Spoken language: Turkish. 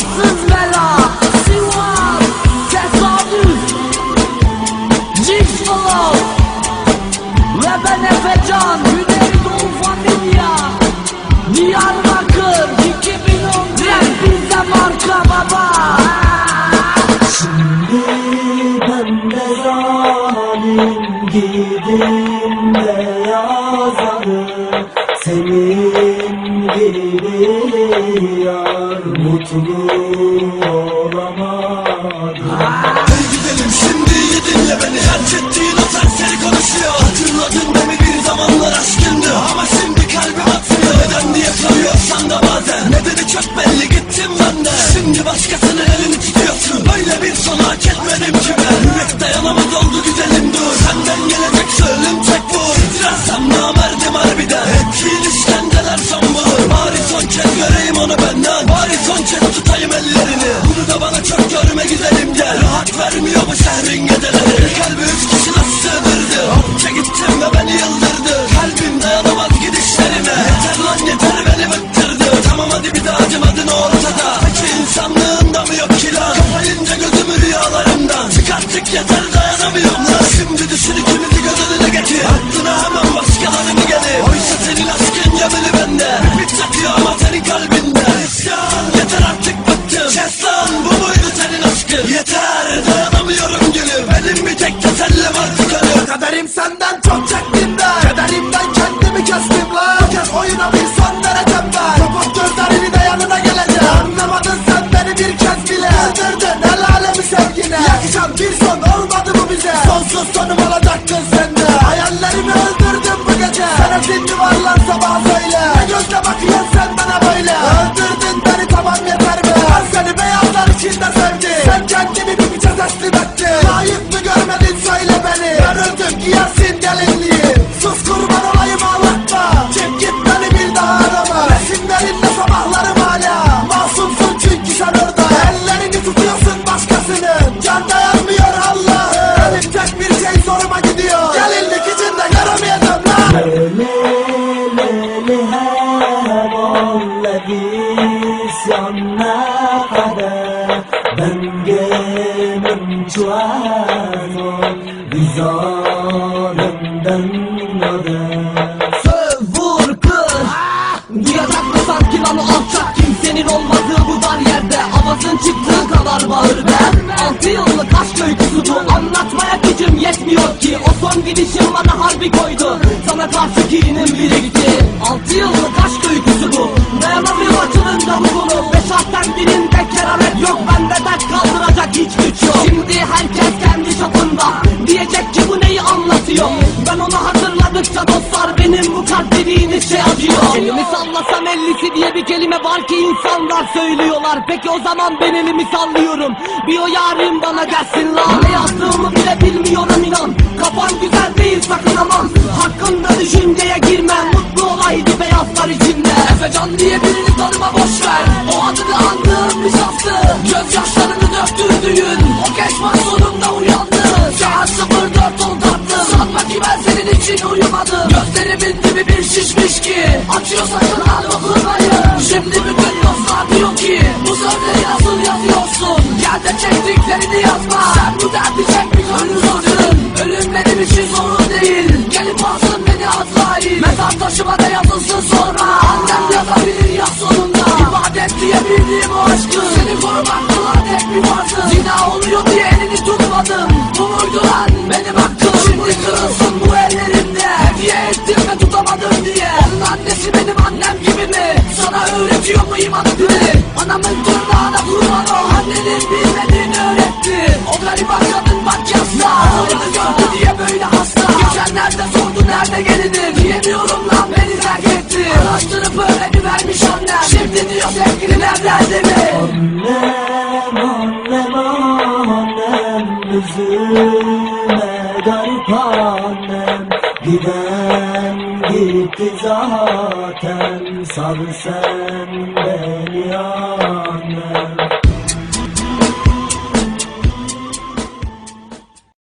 bela Sivas Tesadüf Jigsaw Ve ben Efecan Güneydoğu Familya Diyarbakır 2010 Rap bize marka baba. Ben de zalim giydim beyazları Senin gibi yar mutlu olamadım. Hadi gidelim şimdi iyi beni Terk ettiğin o serseri konuşuyor. Hatırladın değil mi? Bir zamanlar aşkındı Ama şimdi kalbim atmıyor Neden diye soruyorsan da bazen. Nedeni çok belli gittim ben Şimdi başkasının elini tutuyorsun. Böyle bir son hak etmedim ki ben. Yürek dayanamaz oldu güzelim dur. Senden bu şehrin geceleri kalbi üç kişi nasıl sığdırdı? Hopça gittim ve beni yıldırdı. Kalbim dayanamaz gidişlerine Yeter lan yeter beni bıktırdı. Tamam hadi bir daha acımadın ortada Peki insanlığında mı yok ki lan Kapayınca gözümü rüyalarımdan. Çıkarttık yeter dayanamıyorum. Lan Şimdi düşün olmadı mı bize? Sonsuz sonum olacaktın sende Hayallerimi öldürdün bu gece. Sana zilli var lan sabah söyle. Ne gözle bakıyorsun sen bana böyle? Öldürdün beni tamam yeter be. Ben seni beyazlar içinde sevdim. Sen kendini bir biçe teslim ettin. Layık mı görmedin söyle beni. Ben öldüm giyersin gelinliği. Sus kurban olayım ağlatma. Çek git beni bir daha arama. Resimlerinde sabahlarım hala. Masumsun çünkü sen orada. Ellerini tutuyorsun başkasının. Can dayanmıyor isyanna kader Ben gemim çuano Vizanımdan nader Söv vur kır Duyacak mı sanki lan alçak? Kimsenin olmadığı bu dar yerde Avazın çıktığı kadar bağır ben Altı yıllık aşk öyküsü bu. Anlatmaya gücüm yetmiyor ki. O son gidişim bana harbi koydu. Sana karşı kinim birikti. Altı yıllık aşk öyküsü yok Bende dert kaldıracak hiç güç yok. Şimdi herkes kendi çapında. Diyecek ki bu neyi anlatıyor? Ben onu hatırladıkça dostlar Benim bu kalp dediğiniz şey acıyor. Elimi sallasam ellisi diye bir kelime var ki insanlar söylüyorlar. Peki o zaman ben elimi sallıyorum? Bir o yarim bana gelsin lan. Ne yazdığımı bile bilmiyorum inan. Kafan güzel değil sakın aman. Hakkında düşünceye girmem Beyazlar içinde Efecan diye birini tanıma boş ver. O adını andığım bir şansı Gözyaşlarını döktürdüğün O geçmez sonunda uyandı. Saat 04 oldu tatlım Sanma ki ben senin için uyumadım. Gözlerimin dibi bir şişmiş ki. Açıyor sakın hal okunmayı Şimdi bütün dostlar diyor ki Bu sözleri nasıl yazıyorsun. Yerde çektiklerini yazma. Sen bu derdi çekmiş ölü sözün Ölüm benim için sorun değil. Gelip alsın beni Azrail. Mezar taşıma da yazılsın oluyor diye elini tutmadım. Bu benim hakkım Şimdi kırılsın bu ellerimde. Hediye ettim ve tutamadım diye. Onun annesi benim annem gibi mi? Sana öğretiyor mu iman dili? Anamın tırnağına kurban ol. Annenin bilmediğini öğretti. O gariban kadın bak yasla Oğlanı gördü diye böyle hasta. Geçenlerde sordu nerede gelinin Diyemiyorum lan beni terk etti. Araştırıp öğrenivermiş annem Şimdi diyor sevgilin evlendi mi? Annem zaten Sal sen beni annem